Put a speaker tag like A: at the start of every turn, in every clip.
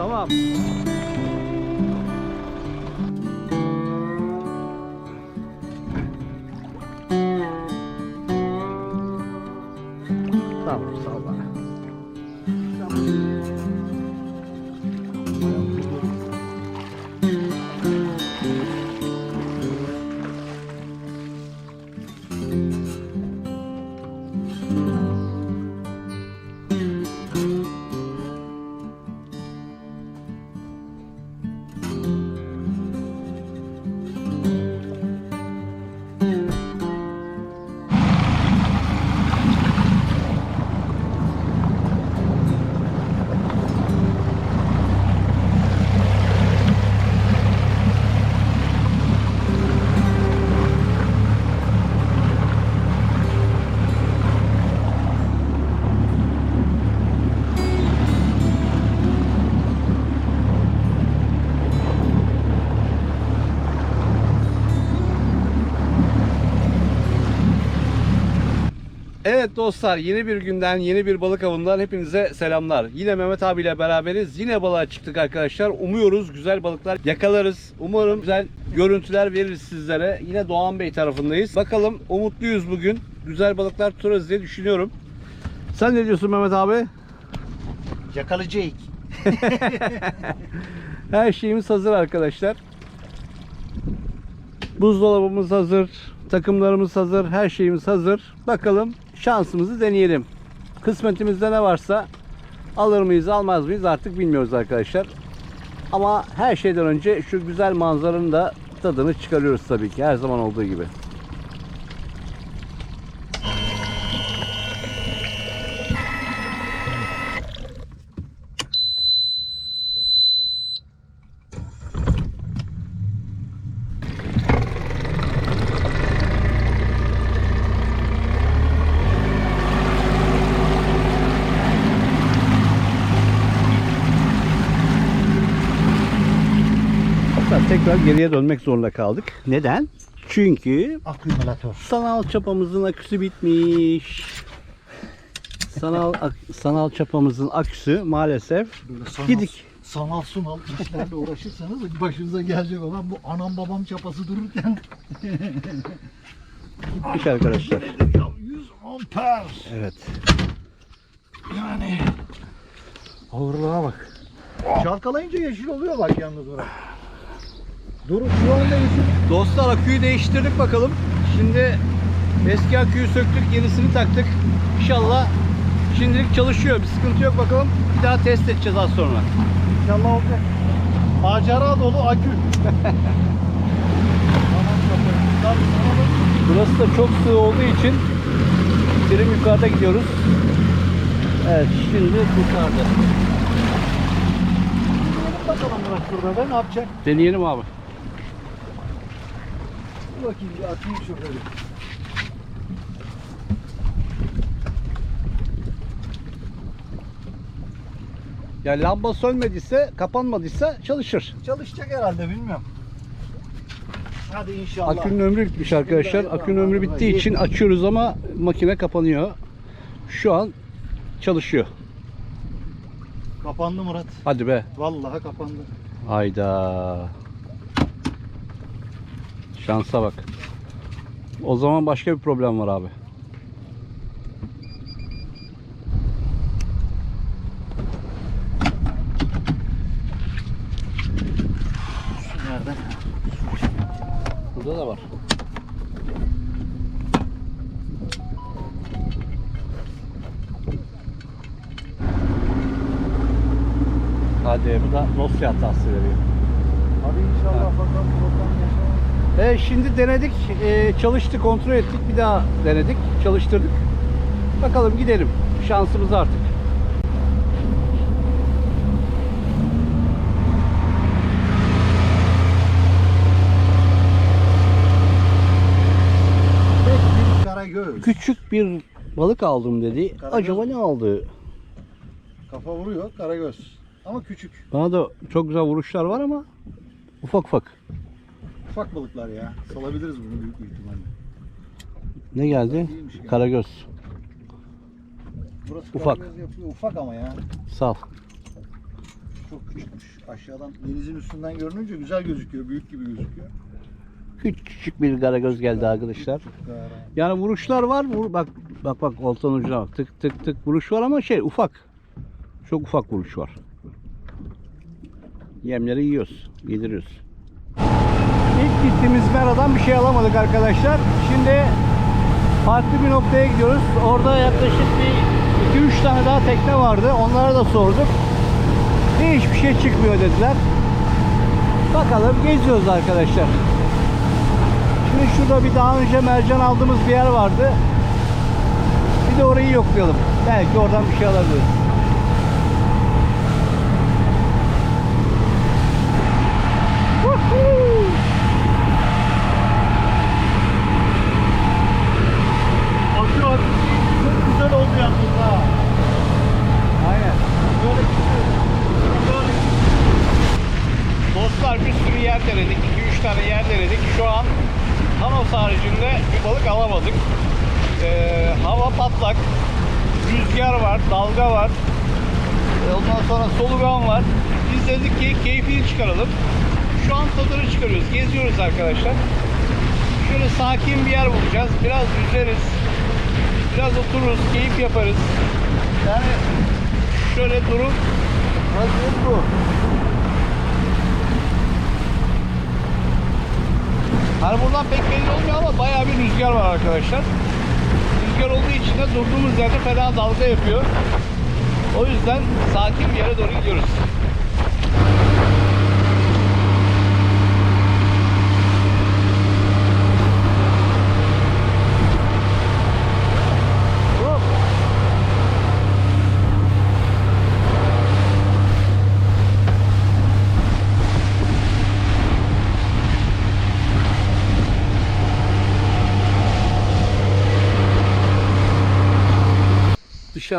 A: 走啊！Evet dostlar yeni bir günden yeni bir balık avından hepinize selamlar. Yine Mehmet abiyle beraberiz. Yine balığa çıktık arkadaşlar. Umuyoruz güzel balıklar yakalarız. Umarım güzel görüntüler veririz sizlere. Yine Doğan Bey tarafındayız. Bakalım umutluyuz bugün. Güzel balıklar tutarız diye düşünüyorum. Sen ne diyorsun Mehmet abi?
B: Yakalayacak.
A: Her şeyimiz hazır arkadaşlar. Buzdolabımız hazır. Takımlarımız hazır. Her şeyimiz hazır. Bakalım şansımızı deneyelim. Kısmetimizde ne varsa alır mıyız almaz mıyız artık bilmiyoruz arkadaşlar. Ama her şeyden önce şu güzel manzaranın da tadını çıkarıyoruz tabii ki her zaman olduğu gibi. Hatta tekrar geriye dönmek zorunda kaldık. Neden? Çünkü
B: Akümülatör.
A: sanal çapamızın aküsü bitmiş. Sanal ak- sanal çapamızın aküsü maalesef
B: Böyle sanal,
A: gidik.
B: sanal sunal işlerle uğraşırsanız başınıza gelecek olan bu anam babam çapası dururken
A: Gitmiş arkadaşlar.
B: ya 100 amper.
A: Evet.
B: Yani ağırlığa bak. Çalkalayınca yeşil oluyor bak yalnız orası. Dur şu anda yeşil.
A: Dostlar aküyü değiştirdik bakalım. Şimdi eski aküyü söktük, yenisini taktık. İnşallah şimdilik çalışıyor. Bir sıkıntı yok bakalım. Bir daha test edeceğiz az sonra.
B: İnşallah olacak. Macera dolu akü.
A: Burası da çok sığ olduğu için birim yukarıda gidiyoruz. Evet şimdi yukarıda.
B: Gidelim bakalım Murat burada da ne yapacak?
A: Deneyelim abi.
B: Dur bakayım bir atayım şoförü.
A: Ya lamba sönmediyse, kapanmadıysa çalışır.
B: Çalışacak herhalde bilmiyorum. Hadi inşallah.
A: Akünün ömrü bitmiş arkadaşlar. Akünün ömrü bittiği için açıyoruz ama makine kapanıyor. Şu an çalışıyor.
B: Kapandı Murat.
A: Hadi be.
B: Vallahi kapandı.
A: Hayda. Şansa bak. O zaman başka bir problem var abi.
B: Nerede?
A: Burada da var. Hadi bu da dosya hatası veriyor.
B: Hadi inşallah bakalım problem yaşamam.
A: E, şimdi denedik, e, çalıştı, kontrol ettik, bir daha denedik, çalıştırdık. Bakalım gidelim. Şansımız artık. Küçük bir balık aldım dedi.
B: Karagöz.
A: Acaba ne aldı?
B: Kafa vuruyor karagöz. Ama küçük.
A: Bana da çok güzel vuruşlar var ama ufak ufak.
B: Ufak balıklar ya. Salabiliriz bunu büyük bir ihtimalle.
A: Ne geldi?
B: İyiymiş ya.
A: Karagöz.
B: Burası
A: Ufak.
B: karagöz yapıyor. Ufak ama ya.
A: Sal.
B: Çok küçükmüş. Aşağıdan denizin üstünden görününce güzel gözüküyor. Büyük gibi gözüküyor.
A: Küçük bir karagöz geldi arkadaşlar.
B: Küçük.
A: Yani vuruşlar var. Vur, bak bak bak oltanın ucuna bak. Tık tık tık vuruş var ama şey ufak. Çok ufak vuruş var. Yemleri yiyoruz. Yediriyoruz. Gittiğimiz meradan bir şey alamadık arkadaşlar. Şimdi farklı bir noktaya gidiyoruz. Orada yaklaşık bir 2-3 tane daha tekne vardı. Onlara da sorduk. Hiçbir şey çıkmıyor dediler. Bakalım geziyoruz arkadaşlar. Şimdi şurada bir daha önce mercan aldığımız bir yer vardı. Bir de orayı yoklayalım. Belki oradan bir şey alabiliriz. Woohoo!
B: Akıyor. Çok güzel oldu yalnız ha.
A: Aynen.
B: Böyle böyle
A: Dostlar bir sürü yer denedik. 2-3 tane yer denedik. Şu an Hanos haricinde bir balık alamadık. Ee, hava patlak. Rüzgar var, dalga var. Ee, Ondan sonra solugan var. Biz dedik ki keyfini çıkaralım. Şu an tadını çıkarıyoruz. Geziyoruz arkadaşlar. Şöyle sakin bir yer bulacağız. Biraz yüzeriz. Biraz otururuz, keyif yaparız. Yani şöyle durup vaziyet bu. Hani buradan pek belli olmuyor ama bayağı bir rüzgar var arkadaşlar. Rüzgar olduğu için de durduğumuz yerde fena dalga yapıyor. O yüzden sakin bir yere doğru gidiyoruz.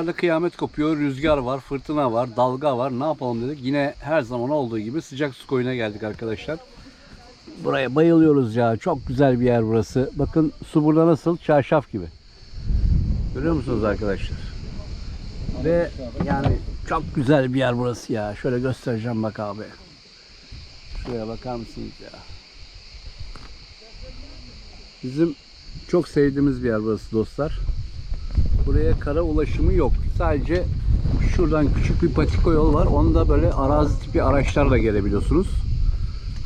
A: Dışarıda kıyamet kopuyor, rüzgar var, fırtına var, dalga var. Ne yapalım dedik. Yine her zaman olduğu gibi sıcak su koyuna geldik arkadaşlar. Buraya bayılıyoruz ya. Çok güzel bir yer burası. Bakın su burada nasıl? Çarşaf gibi. Görüyor musunuz arkadaşlar? Ve yani çok güzel bir yer burası ya. Şöyle göstereceğim bak abi. Şuraya bakar mısınız ya? Bizim çok sevdiğimiz bir yer burası dostlar. Buraya kara ulaşımı yok. Sadece şuradan küçük bir patiko yol var. Onda böyle arazi tipi araçlarla gelebiliyorsunuz.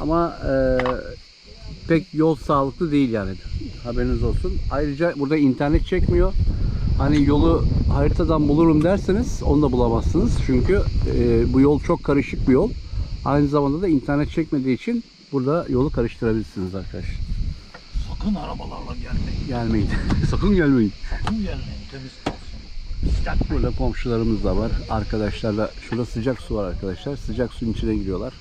A: Ama e, pek yol sağlıklı değil yani. Haberiniz olsun. Ayrıca burada internet çekmiyor. Hani yolu haritadan bulurum derseniz onu da bulamazsınız. Çünkü e, bu yol çok karışık bir yol. Aynı zamanda da internet çekmediği için burada yolu karıştırabilirsiniz arkadaşlar.
B: Sakın arabalarla gelmeyin.
A: Gelmeyin. Sakın gelmeyin.
B: Sakın gelmeyin. Temiz kalsın.
A: Burada komşularımız da var. Arkadaşlarla şurada sıcak su var arkadaşlar. Sıcak suyun içine giriyorlar.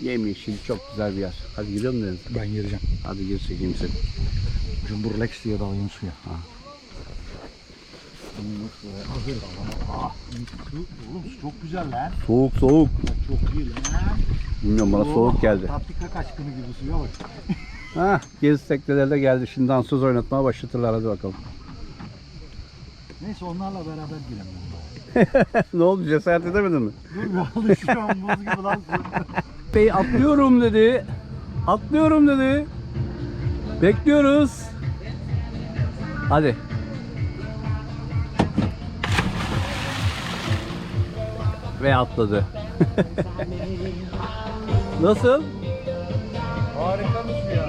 A: Yemyeşil çok güzel bir yer. Hadi girelim denize.
B: Ben gireceğim.
A: Hadi gir çekeyim seni.
B: Cumbur Lex diye dalayım suya.
A: Ha.
B: Oğlum su çok güzel lan.
A: Soğuk soğuk.
B: Çok iyi lan.
A: Bilmiyorum bana soğuk geldi.
B: Tatlıkla kaçkını gibi suya bak.
A: Ha, gezi tekneleri de geldi. Şimdi dansöz oynatmaya başlatırlar hadi bakalım.
B: Neyse onlarla beraber girelim.
A: ne oldu cesaret edemedin mi?
B: Dur bir alışıyorum buz gibi lan.
A: Bey atlıyorum dedi. Atlıyorum dedi. Bekliyoruz. Hadi. Ve atladı. Nasıl?
B: Harika bir su ya.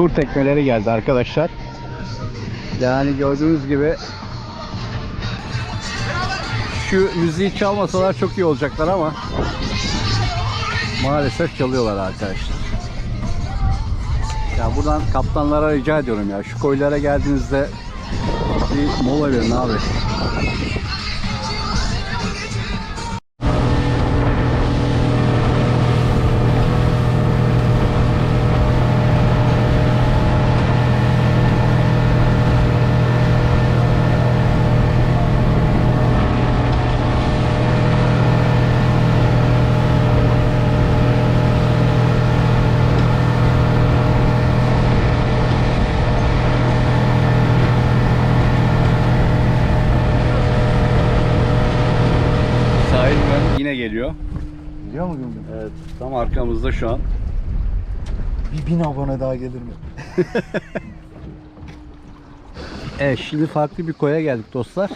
A: Tur tekneleri geldi arkadaşlar. Yani gördüğünüz gibi şu müziği çalmasalar çok iyi olacaklar ama maalesef çalıyorlar arkadaşlar. Ya buradan kaptanlara rica ediyorum ya şu koylara geldiğinizde bir mola verin abi. Ön yine geliyor.
B: Biliyor musun Gümbür?
A: Evet tam arkamızda şu an.
B: Bir bin abone daha gelir mi?
A: Evet şimdi farklı bir koya geldik dostlar.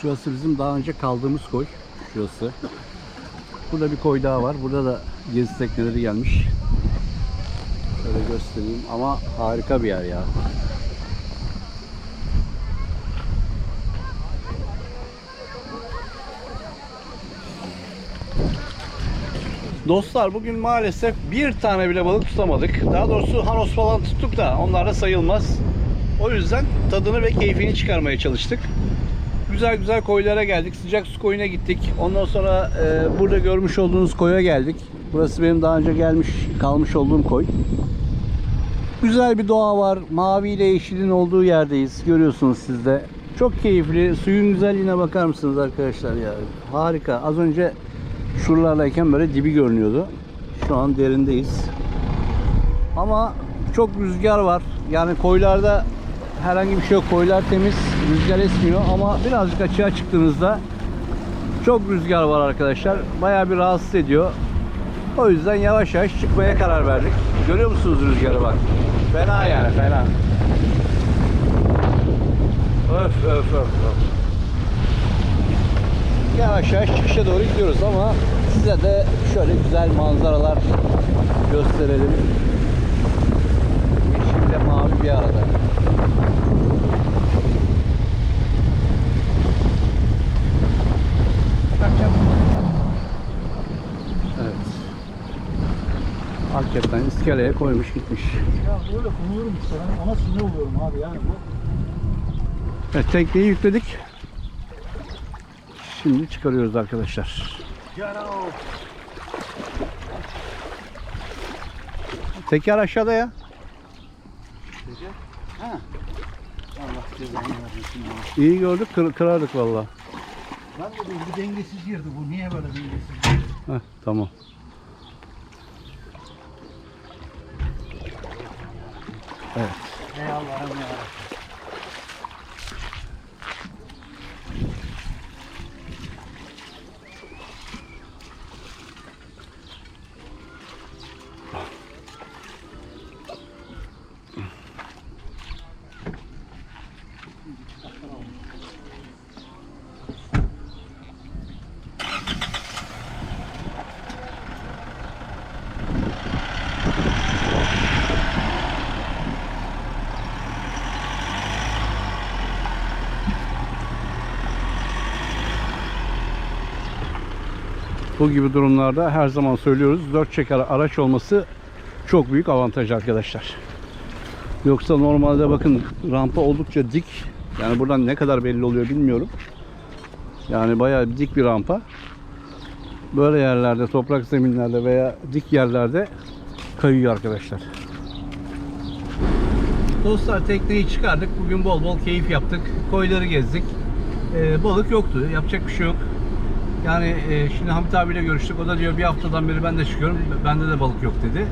A: Şurası bizim daha önce kaldığımız koy. Şurası. Burada bir koy daha var. Burada da gezi tekneleri gelmiş. Şöyle göstereyim ama harika bir yer ya. Dostlar bugün maalesef bir tane bile balık tutamadık. Daha doğrusu hanos falan tuttuk da onlar da sayılmaz. O yüzden tadını ve keyfini çıkarmaya çalıştık. Güzel güzel koylara geldik. Sıcak su koyuna gittik. Ondan sonra e, burada görmüş olduğunuz koya geldik. Burası benim daha önce gelmiş kalmış olduğum koy. Güzel bir doğa var. Mavi ile yeşilin olduğu yerdeyiz. Görüyorsunuz siz de. Çok keyifli. Suyun güzelliğine bakar mısınız arkadaşlar ya? Harika. Az önce şuralardayken böyle dibi görünüyordu. Şu an derindeyiz. Ama çok rüzgar var. Yani koylarda herhangi bir şey yok. Koylar temiz. Rüzgar esmiyor ama birazcık açığa çıktığınızda çok rüzgar var arkadaşlar. Bayağı bir rahatsız ediyor. O yüzden yavaş yavaş çıkmaya karar verdik. Görüyor musunuz rüzgarı bak? Fena yani fena. Öf öf öf öf. Yavaş yavaş çıkışa doğru gidiyoruz ama size de şöyle güzel manzaralar gösterelim. Yeşille mavi bir arada. Evet. Hakikaten iskeleye koymuş gitmiş.
B: Ya böyle konuyorum işte ben ona sinir oluyorum abi yani bu.
A: Evet tekneyi yükledik. Şimdi çıkarıyoruz arkadaşlar. Teker aşağıda ya.
B: Allah cezanı vermesin ya.
A: İyi gördük kır- kırardık valla.
B: Ben de diyorum bir dengesiz girdi bu. Niye böyle dengesiz girdi?
A: Heh, tamam. Evet.
B: Ey Allah'ım ya.
A: Bu gibi durumlarda her zaman söylüyoruz. Dört çeker araç olması çok büyük avantaj arkadaşlar. Yoksa normalde bakın rampa oldukça dik. Yani buradan ne kadar belli oluyor bilmiyorum. Yani bayağı dik bir rampa. Böyle yerlerde, toprak zeminlerde veya dik yerlerde kayıyor arkadaşlar. Dostlar tekneyi çıkardık. Bugün bol bol keyif yaptık. Koyları gezdik. Ee, balık yoktu. Yapacak bir şey yok. Yani e, şimdi Hamit abiyle görüştük. O da diyor bir haftadan beri ben de çıkıyorum. Bende de balık yok dedi.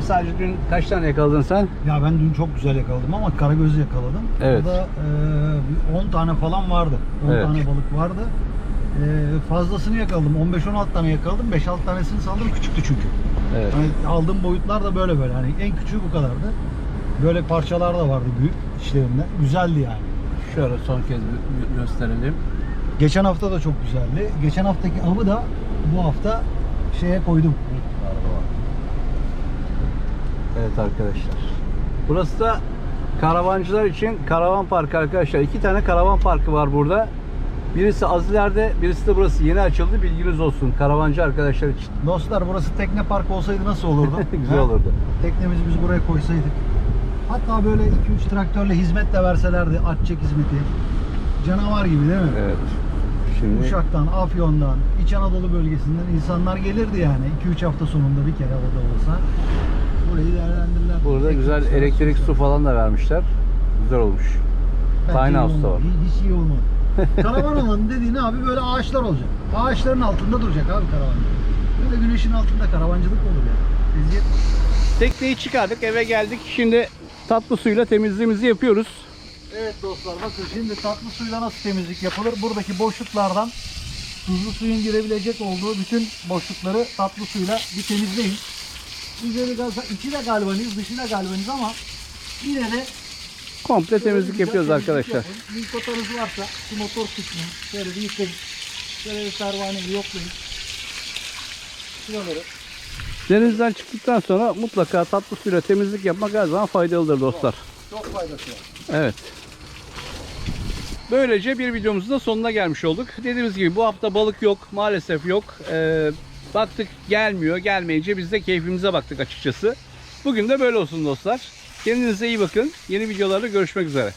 A: Sadece dün kaç tane yakaladın sen?
B: Ya ben dün çok güzel yakaladım ama karagözü yakaladım.
A: Evet.
B: O da e, bir 10 tane falan vardı. 10
A: Evet.
B: tane balık vardı. E, fazlasını yakaladım. 15-16 tane yakaladım. 5-6 tanesini saldım. Küçüktü çünkü.
A: Evet.
B: Hani aldığım boyutlar da böyle böyle. Hani en küçüğü bu kadardı. Böyle parçalar da vardı büyük içlerinde. Güzeldi yani.
A: Şöyle son kez gösterelim.
B: Geçen hafta da çok güzeldi. Geçen haftaki avı da bu hafta şeye koydum.
A: Evet arkadaşlar. Burası da karavancılar için karavan parkı arkadaşlar. İki tane karavan parkı var burada. Birisi az ileride, birisi de burası yeni açıldı. Bilginiz olsun karavancı arkadaşlar için.
B: Dostlar burası tekne parkı olsaydı nasıl olurdu?
A: Güzel
B: Ha?
A: olurdu.
B: Teknemizi biz buraya koysaydık. Hatta böyle 2-3 traktörle hizmet de verselerdi. At çek hizmeti. Canavar gibi değil mi?
A: Evet. Şimdi
B: Uşak'tan, Afyon'dan, İç Anadolu bölgesinden insanlar gelirdi yani. 2-3 hafta sonunda bir kere havada olsa. Burayı değerlendirirler.
A: burada güzel elektrik su falan da vermişler. Güzel olmuş.
B: Bence
A: Tiny
B: iyi
A: house da
B: olmadı.
A: var.
B: Hiç, iyi olmadı. Karavan alanı dediğin abi böyle ağaçlar olacak. Ağaçların altında duracak abi karavan. Böyle güneşin altında karavancılık olur ya. Eziyet.
A: Tekneyi çıkardık, eve geldik. Şimdi tatlı suyla temizliğimizi yapıyoruz.
B: Evet dostlar bakın şimdi tatlı suyla nasıl temizlik yapılır? Buradaki boşluklardan tuzlu suyun girebilecek olduğu bütün boşlukları tatlı suyla bir temizleyin. Üzeri gazda içi de galvaniz, dışı da galvaniz ama yine de
A: Komple temizlik yapıyoruz arkadaşlar.
B: Bir kotanız varsa şu motor kısmını şöyle bir yıkayın. Şöyle bir pervaneyle yoklayın. Şuraları.
A: Denizden çıktıktan sonra mutlaka tatlı suyla temizlik yapmak her zaman faydalıdır dostlar.
B: Çok faydası var.
A: Evet. Böylece bir videomuzun da sonuna gelmiş olduk. Dediğimiz gibi bu hafta balık yok. Maalesef yok. Ee, baktık gelmiyor. Gelmeyince biz de keyfimize baktık açıkçası. Bugün de böyle olsun dostlar. Kendinize iyi bakın. Yeni videolarda görüşmek üzere.